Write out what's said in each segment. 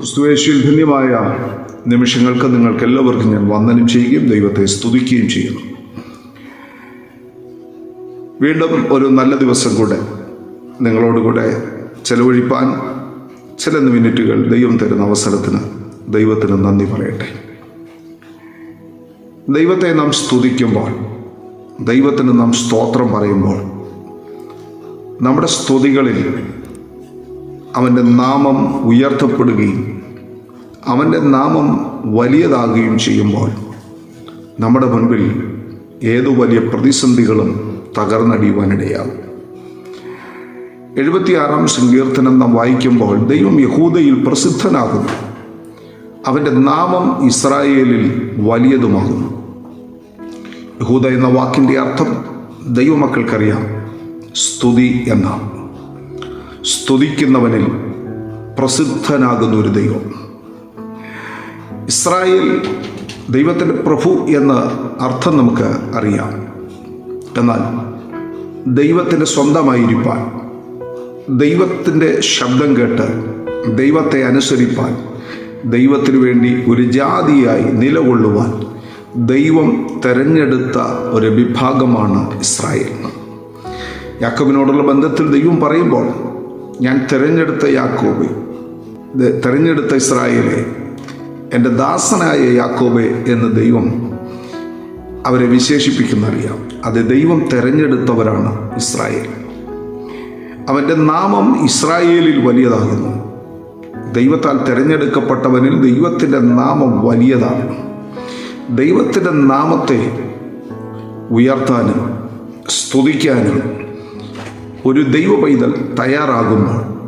ക്രിസ്തുവേശുവിൽ ധന്യമായ നിമിഷങ്ങൾക്ക് നിങ്ങൾക്ക് എല്ലാവർക്കും ഞാൻ വന്ദനം ചെയ്യുകയും ദൈവത്തെ സ്തുതിക്കുകയും ചെയ്യുന്നു. വീണ്ടും ഒരു നല്ല ദിവസം കൂടെ നിങ്ങളോടുകൂടെ ചെലവഴിപ്പാൻ ചില മിനിറ്റുകൾ ദൈവം തരുന്ന അവസരത്തിന് ദൈവത്തിന് നന്ദി പറയട്ടെ. ദൈവത്തെ നാം സ്തുതിക്കുമ്പോൾ ദൈവത്തിന് നാം സ്തോത്രം പറയുമ്പോൾ നമ്മുടെ സ്തുതികളിൽ അവന്റെ നാമം ഉയർത്തപ്പെടുകയും അവന്റെ നാമം വലിയതാകുകയും ചെയ്യുമ്പോൾ നമ്മുടെ മുൻപിൽ ഏതു വലിയ പ്രതിസന്ധികളും തകർന്നടിയുവാനിടയാകും. എഴുപത്തിയാറാം സങ്കീർത്തനം നാം വായിക്കുമ്പോൾ ദൈവം യഹൂദയിൽ പ്രസിദ്ധനാകുന്നു. അവന്റെ നാമം ഇസ്രായേലിൽ വലിയതുമാകുന്നു. യഹൂദ എന്ന വാക്കിന്റെ അർത്ഥം ദൈവമക്കൾക്കറിയാം സ്തുതി എന്നാണ്. സ്തുതിക്കുന്നവനിൽ പ്രസിദ്ധനാകുന്ന ഒരു ദൈവം. ഇസ്രായേൽ ദൈവത്തിന്റെ പ്രഭു എന്ന അർത്ഥം നമുക്ക് അറിയാം. എന്നാൽ ദൈവത്തിന്റെ സ്വന്തമായിരിക്കാൻ ദൈവത്തിന്റെ ശബ്ദം കേട്ട് ദൈവത്തെ അനുസരിപ്പാൻ ദൈവത്തിനു വേണ്ടി ഒരു ജാതിയായി നിലകൊള്ളുവാൻ ദൈവം തെരഞ്ഞെടുത്ത ഒരു വിഭാഗമാണ് ഇസ്രായേൽ. യാക്കബിനോടുള്ള ബന്ധത്തിൽ ദൈവം പറയുമ്പോൾ ഞാൻ തിരഞ്ഞെടുത്ത യാക്കോബെ തിരഞ്ഞെടുത്ത ഇസ്രായേലെ എന്റെ ദാസനായ യാക്കോബെ എന്ന് ദൈവം അവരെ വിശേഷിപ്പിക്കുന്നറിയാം. അത് ദൈവം തിരഞ്ഞെടുത്തവരാണ് ഇസ്രായേൽ. അവന്റെ നാമം ഇസ്രായേലിൽ വലിയതാകുന്നു. ദൈവത്താൽ തിരഞ്ഞെടുക്കപ്പെട്ടവനിൽ ദൈവത്തിന്റെ നാമം വലിയതാണ് ദൈവത്തിന്റെ നാമത്തെ ഉയർത്താനും സ്തുതിക്കാനും ഒരു ദൈവ പൈതൽ തയ്യാറാകുമ്പോൾ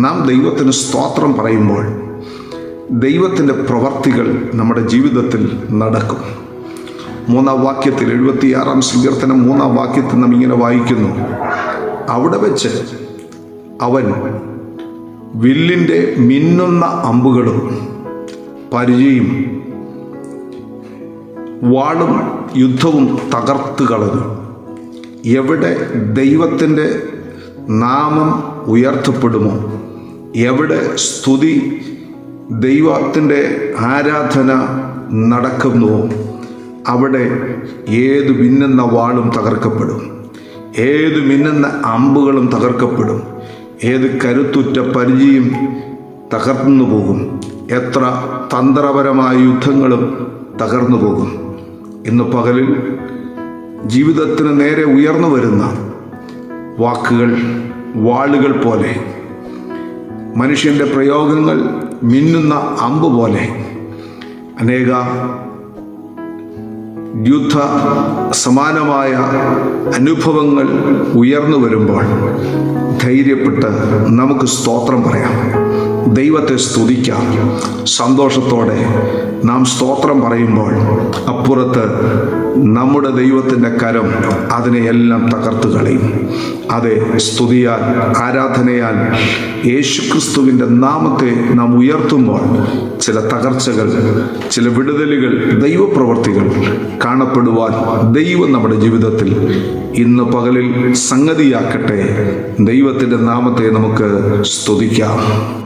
നാം ദൈവത്തിന് സ്തോത്രം പറയുമ്പോൾ ദൈവത്തിന്റെ പ്രവർത്തികൾ നമ്മുടെ ജീവിതത്തിൽ നടക്കും. മൂന്നാം വാക്യത്തിൽ എഴുപത്തിയാറാം സങ്കീർത്തനം മൂന്നാം വാക്യത്തിൽ നാം ഇങ്ങനെ വായിക്കുന്നു. അവിടെ വെച്ച് അവൻ വില്ലിന്റെ മിന്നുന്ന അമ്പുകളും പരിചയും വാളും യുദ്ധവും തകർത്ത് കളഞ്ഞു. എവിടെ ദൈവത്തിന്റെ നാമം ഉയർത്തപ്പെടുമോ? എവിടെ സ്തുതി ദൈവത്തിന്റെ ആരാധന നടക്കുന്നുവോ അവിടെ ഏത് മിന്നുന്ന വാളും തകർക്കപ്പെടും. ഏത് മിന്നുന്ന അമ്പുകളും തകർക്കപ്പെടും. ഏത് കരുത്തുറ്റ പരിചയം തകർന്നു പോകും. എത്ര തന്ത്രപരമായ യുദ്ധങ്ങളും തകർന്നു പോകും. ഇന്ന് പകലിൽ ജീവിതത്തിന് നേരെ ഉയർന്നു വരുന്ന വാക്കുകൾ വാളുകൾ പോലെ മനുഷ്യന്റെ പ്രയോഗങ്ങൾ മിന്നുന്ന അമ്പ് പോലെ അനേക യുദ്ധ സമാനമായ അനുഭവങ്ങൾ ഉയർന്നു വരുമ്പോൾ ധൈര്യപ്പെട്ട് നമുക്ക് സ്തോത്രം പറയാം. ദൈവത്തെ സ്തുതിക്കാം. സന്തോഷത്തോടെ നാം സ്തോത്രം പറയുമ്പോൾ അപ്പുറത്ത് നമ്മുടെ ദൈവത്തിന്റെ കരം അതിനെ എല്ലാം തകർത്ത് കളയും. അതെ സ്തുതിയാൽ ആരാധനയാൽ യേശുക്രിസ്തുവിന്റെ നാമത്തെ നാം ഉയർത്തുമ്പോൾ ചില തകർച്ചകൾ ചില വിടുതലുകൾ ദൈവപ്രവർത്തികൾ കാണപ്പെടുവാൻ ദൈവം നമ്മുടെ ജീവിതത്തിൽ ഇന്ന് പകലിൽ സംഗതിയാക്കട്ടെ. ദൈവത്തിന്റെ നാമത്തെ നമുക്ക് സ്തുതിക്കാം.